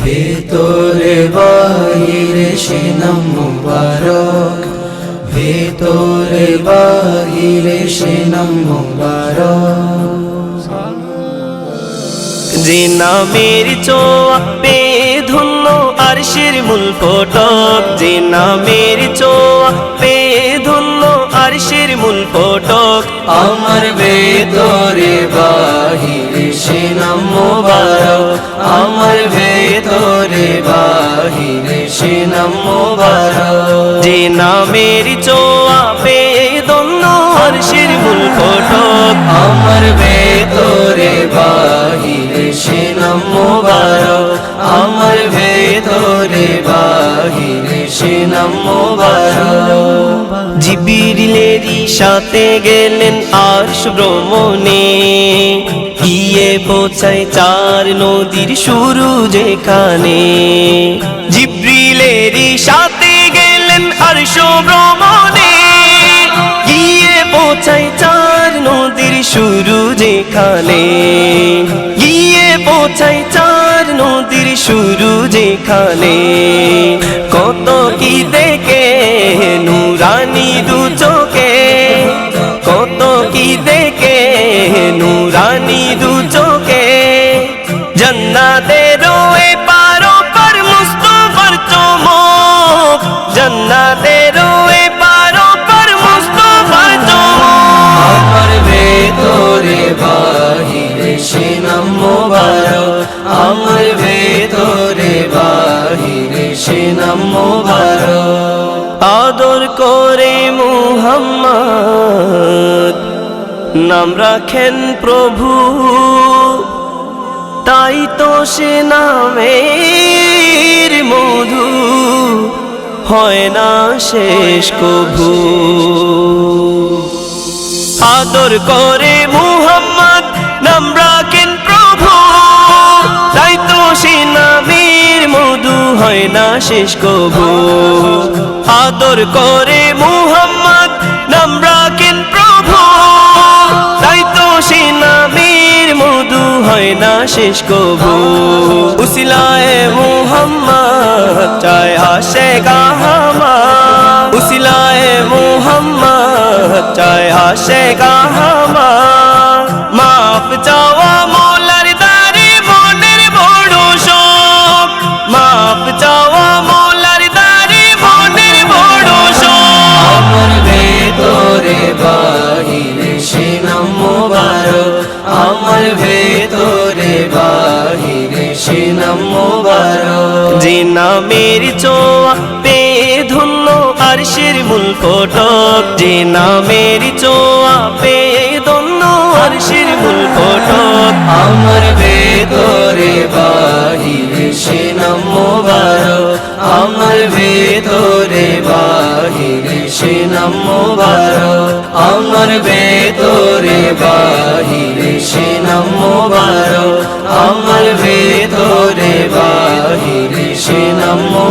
ভেতরে বাহিরে সে নাম মুবারক ভেতরে বাহিরে সে মুবারক যে নামের চোয়া পে ধন্য আরশের মূল ফটক। যে নামের চোয়া পে ধন্য আরশের মূল ফটক। আমার ভেতরে বাহিরে সে নাম যে নামের চোয়া পে ধন্য আরশের মূল ফটক আমার ভেতরে বাহিরে সে নাম মুবারক। আমার ভেতরে বাহিরে সে নাম মুবারক। জিবিরিলেরই সাথে গেলেন আর্শ ভ্রমণে। গিয়ে পৌঁছায় চার নদীর শুরু যেখানে। আর্শ ভ্রমণে গিয়ে পৌঁছায় চার নদীর শুরু যেখানে। গিয়ে পৌঁছায় চার নদীর শুরু যেখানে। কত কি দেখে নুরানি দু চোখে। কত কি দেখে নুরানি দু চোখে। জন্নাতের এ মুবারক আমার ভেতরে বাহিরে সে মুবারক। আদর করে মুহাম্মদ, নাম রাখেন প্রভু। তাই তো সে নামের মধু, হয় না শেষ কভু। আদর করে মুহাম্মদ, নাম হয় না শেষ কভু আদর করে মুহাম্মদ, নাম রাখেন প্রভু। তাই তো সে নামের মধু হয় না শেষ কভু উসিলায় মুহাম্মদ, চায় আসে গাহামা। উসিলায় মুহাম্মদ, চায় আসে গাহামা। নামের চোয়া পে ধন্য আরশের মূল ফটক। যে নামের চোয়া পে ধন্য আরশের মূল ফটক। আমার ভেতরে বাহিরে সে নাম মুবারক আমার ভেতরে বাহিরে সে নাম মুবারক আমার ভেতরে মুবারক الله